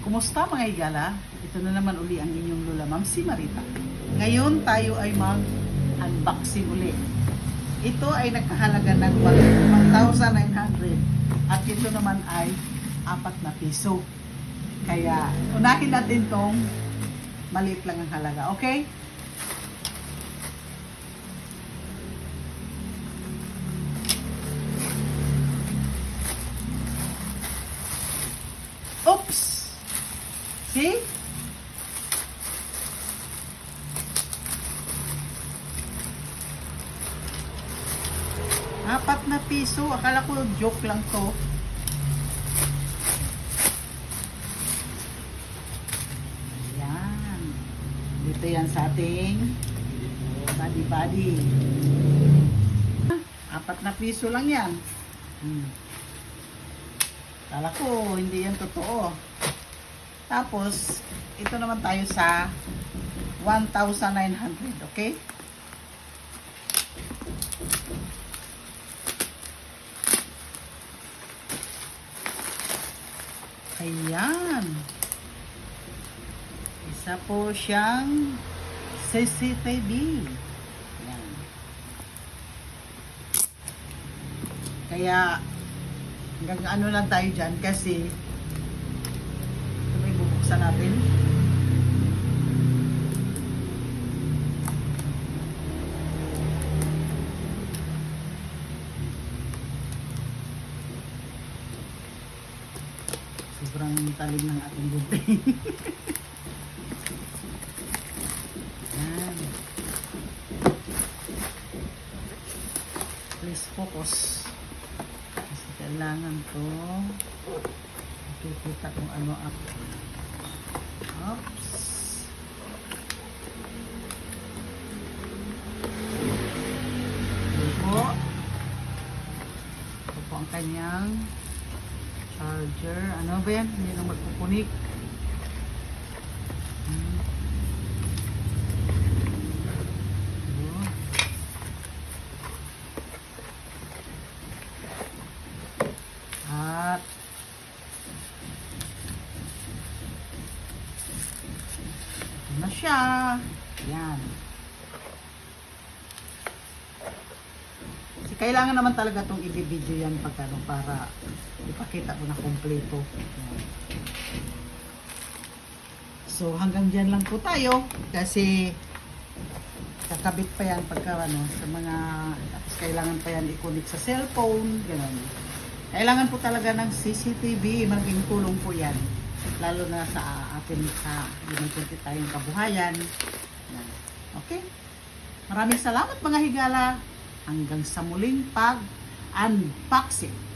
Kumusta mga higala? Ito na naman uli ang inyong Lola Ma'am si Marita. Ngayon tayo ay mag-unboxing uli. Ito ay nagkahalaga ng 1,900 at ito naman ay apat na piso. Kaya unahin natin tong maliit lang ang halaga. Okay? See? Apat na piso. Akala ko joke lang to. Ayan. Dito yan sa ating body body. Apat na piso lang yan. Hmm. Kala ko, hindi yan totoo. Tapos, ito naman tayo sa 1,900, okay? Ayan. Isa po siyang CCTV. Ayan. Kaya, hanggang ano lang tayo dyan kasi natin. Sobrang talim ng ating. Yan. Please focus. Kasi kailangan to makikita kung ano ang Oops. Ito po. Ito po ang kanyang charger. Ano ba yan? Hindi na magpupunik. Hmm. Ito. At ito na siya. Yan. Kasi kailangan naman talaga itong i-video yan pag ano, para ipakita ko na kompleto. So hanggang dyan lang po tayo kasi kakabit pa yan pagka ano, sa mga tapos kailangan pa yan i-connect sa cellphone, gano'n. Kailangan po talaga ng CCTV, maging tulong po yan. Lalo na sa atin sa ginagpunti tayong kabuhayan. Yan. Okay? Maraming salamat mga higala. Hanggang sa muling pag-unboxing.